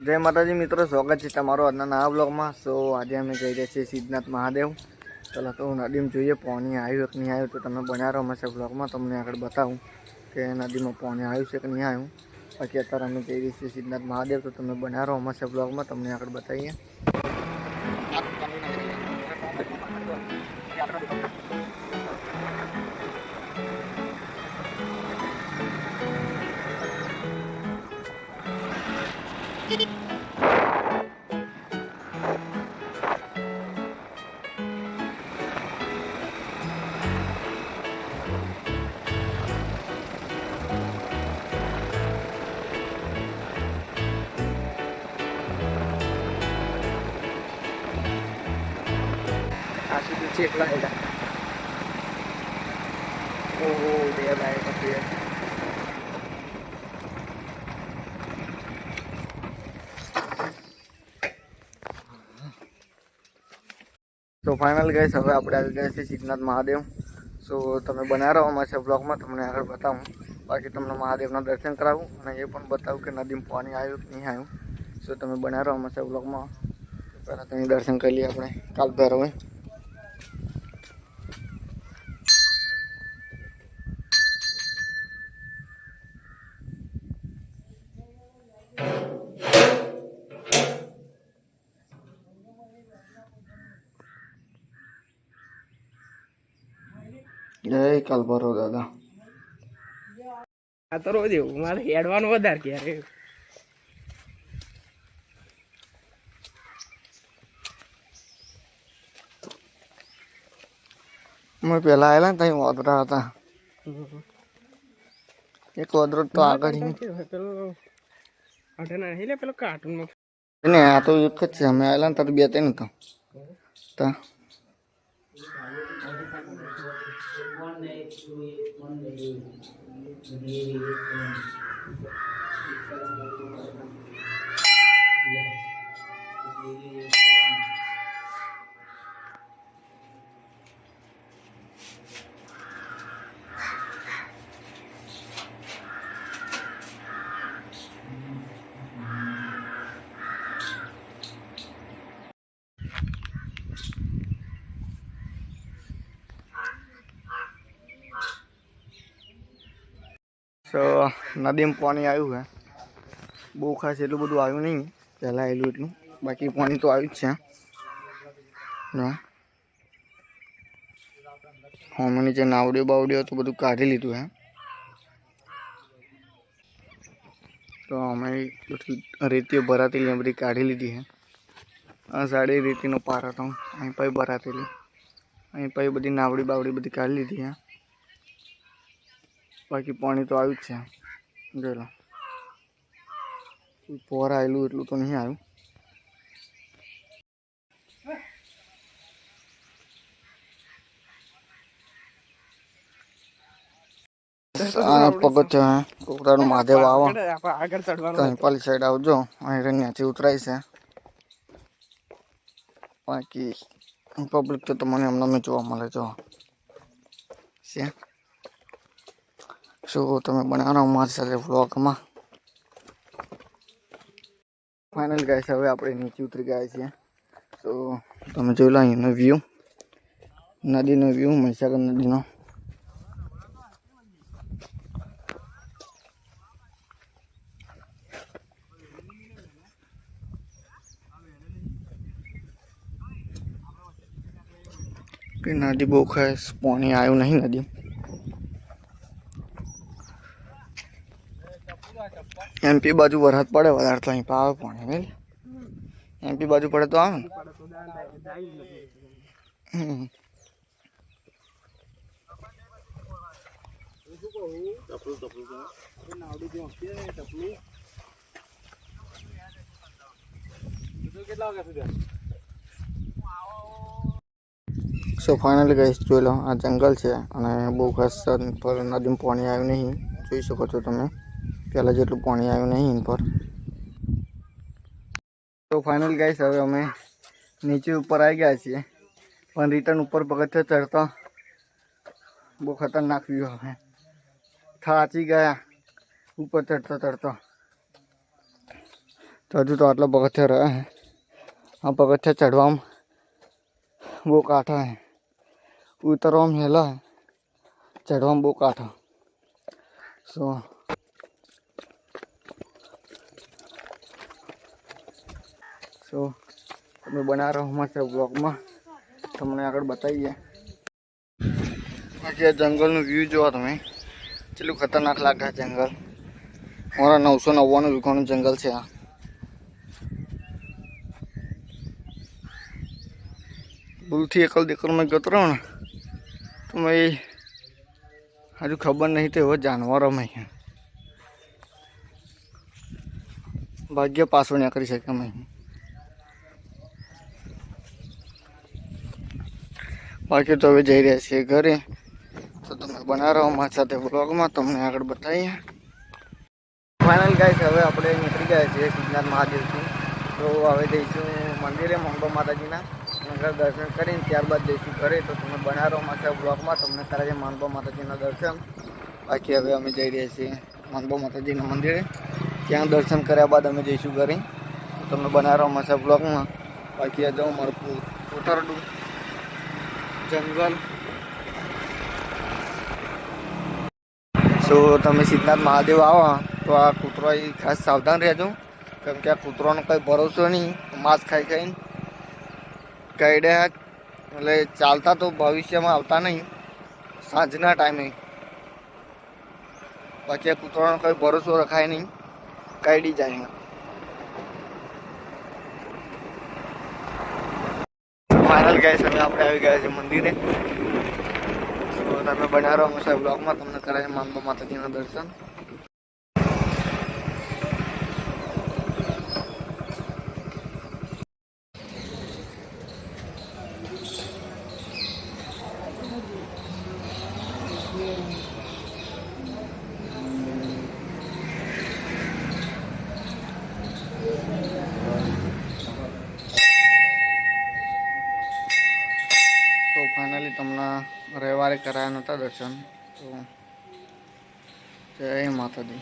જય માતાજી, મિત્રો, સ્વાગત છે તમારો આજના નવા બ્લોગમાં સો આજે અમે જઈ રહ્યા છીએ સિદ્ધનાથ મહાદેવ. ચલો તો નદીમાં જોઈએ, પાણી આવ્યું કે નહીં આવ્યું તો તમે બન્યા રહો હંમેશા બ્લોગમાં તમને આગળ બતાવું કે નદીમાં પાણી આવ્યું છે કે નહીં આવ્યું. બાકી અત્યારે અમે જઈ રહ્યા છીએ સિદ્ધનાથ મહાદેવ, તો તમે બન્યા રહો હંમેશા બ્લોગમાં તમને આગળ બતાવીએ. આ સુધી છે એકલા હેડા ઓહો બે બાઈક હતી તો ફાઇનલ ગઈશ હવે આપણે આવી ગયા છીએ સિદ્ધનાથ મહાદેવ સો તમે બનાવી રહો અમારા બ્લોગમાં તમને આગળ બતાવું બાકી તમને મહાદેવના દર્શન કરાવું અને એ પણ બતાવું કે નદીમાં પાણી આવ્યું કે નહીં આવ્યું સો તમે બનાવી રહો અમારા બ્લોગમાં પહેલાં તેની દર્શન કરી લઈએ આપણે કાલ ભૈરવે જય કાલભરો દાદા. આ તો રોજ એવું મારે હેડવાનું વધારે ક્યારે મેં પેલા આવેલા ને ત્યાં વાદરા હતા. એક વાદરો તો આગળ. પેલું કાર્ટૂન ને આ તો એક જ છે અમે આવેલા ને ત્યારે બે ત્રણ Thank you. સો નદીમાં પાણી આવ્યું છે બહુ ખાસ એટલું બધું આવ્યું નહીં. પહેલાં આવેલું એટલું. બાકી પાણી તો આવ્યું જ છે. હમણાં હોમે નીચે નાવડીઓ બાવડીઓ તો બધું કાઢી લીધું હે. તો અમે બધી રેતીઓ ભરાતેલી બધી કાઢી લીધી હે. આ સાડી રેતીનો પાર હતો અહીં પછી ભરાતેલી. અહીં પછી બધી નાવડી બાવડી બધી કાઢી લીધી હે. બાકી પાણી તો આવ્યું જ છે. જોઈ લો. આવેલું એટલું તો નહીં આવ્યું. આ કોકરાનું મહાદેવ આવો. પાલી સાઈડ આવજો. અહીં ત્યાંથી ઉતરાય છે. બાકી પબ્લિક તો તમને હમણાં જોવા મળે જો. છે. શું તમે બનાવો મારી સાથે વ્લોગમાં ફાઇનલ છે હવે આપણે નીચે ઉતરી ગયા છીએ. તો તમે જોઈ લો અહીંનો વ્યૂ નદીનો વ્યૂ મહીસાગર નદીનો. નદી બહુ ખાસ પાણી આવ્યું નહીં નદી. એમપી બાજુ વરસાદ પડે વધારે તો અહીં આવે પાણી નહીં એમપી બાજુ પડે તો આવે ને હમ. સો ફાઇનલી ગઈશ જોઈ લો આ જંગલ છે અને બહુ ખાસ પર નદીમાં પાણી આવ્યું નહીં જોઈ શકો છો તમે પહેલાં જેટલું પાણી આવ્યું નહીં એની પર તો ફાઇનલ ગાઈસ હવે અમે નીચે ઉપર આવી ગયા છીએ પણ રિટર્ન ઉપર પગથિયા ચડતા બહુ ખતરનાક વ્યૂ હવે થાચી ગયા ઉપર ચડતો ચડતો તો હજુ તો આટલા પગથિયા રહ્યા હે આ પગથિયા ચડવામાં બહુ કાંઠા હે ઉતરવામાં હેલા હે ચડવામાં બહુ કાંઠા સો સો તમે બના રહો મસ્ત બ્લોગમાં તમને આગળ બતાવીએ બાકી આ જંગલનું વ્યૂ જોવો તમે કેટલું ખતરનાક લાગે આ જંગલ મારા નવસો નવ્વાણું વીઘાનું જંગલ છે આ ભૂલથી એકલ દીકરમાં ગતો રહ્યો ને તો મેં હજુ ખબર નહીં તો એવો જાનવરો મેં ભાગ્ય પાછો ના કરી શકે અમે બાકી તો હવે જઈ રહ્યા છીએ ઘરે. તો તમે બના રહો મારી સાથે બ્લોગમાં તમને આગળ બતાવીએ. ફાઇનલ ગાઈસ હવે આપણે નીકળી ગયા છીએ સિદ્ધનાથ મહાદેવથી. તો હવે જઈશું મંદિરે મંગો માતાજીના. શંકર દર્શન કરીને ત્યારબાદ જઈશું ઘરે. તો તમે બના રહો મારા બ્લોગમાં તમને કરાવીએ માનબો માતાજીના દર્શન. બાકી હવે અમે જઈ રહ્યા છીએ માનબો માતાજીના મંદિરે. ત્યાં દર્શન કર્યા બાદ અમે જઈશું ઘરે. તમને બના રહો મારા બ્લોગમાં બાકી આ જાઉં મારું કોઠારડું જંગલ સો તમે સિદ્ધનાથ મહાદેવ આવો તો આ કૂતરો ખાસ સાવધાન રહેજો. કેમ કે આ કૂતરોનો કંઈ ભરોસો નહીં. માંસ ખાઈ ખાઈને. કઈડે એટલે ચાલતા તો ભવિષ્યમાં આવતા નહીં. સાંજના ટાઈમે. બાકી આ કૂતરાનો કંઈ ભરોસો રખાય નહીં. કઈડી જાય ફાઇનલ ગાય અમે આપણે આવી ગયા છે મંદિરે. તમે બનાવો હશે બ્લોગમાં તમને કરાય માનબા માતાજીના દર્શન. રવિવારે કરાયા નહોતા દર્શન તો જય માતાજી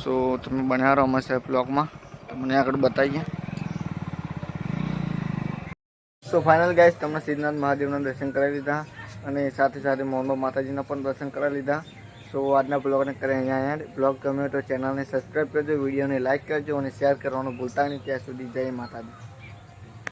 સો તમે બન્યા રહો અમારા બ્લોગમાં તમને આગળ બતાવીએ. સો ફાઇનલ ગાઈસ તમને સિદ્ધનાથ મહાદેવના દર્શન કરાવી લીધા અને સાથે સાથે મોહમ્મદ માતાજીના પણ દર્શન કરાવી લીધા. સો આજના બ્લોગને કરે અહીંયા બ્લોગ ગમ્યો તો ચેનલને સબસ્ક્રાઈબ કરજો, વિડીયોને લાઇક કરજો અને શેર કરવાનું ભૂલતા નહીં. ત્યાં સુધી જય માતાજી.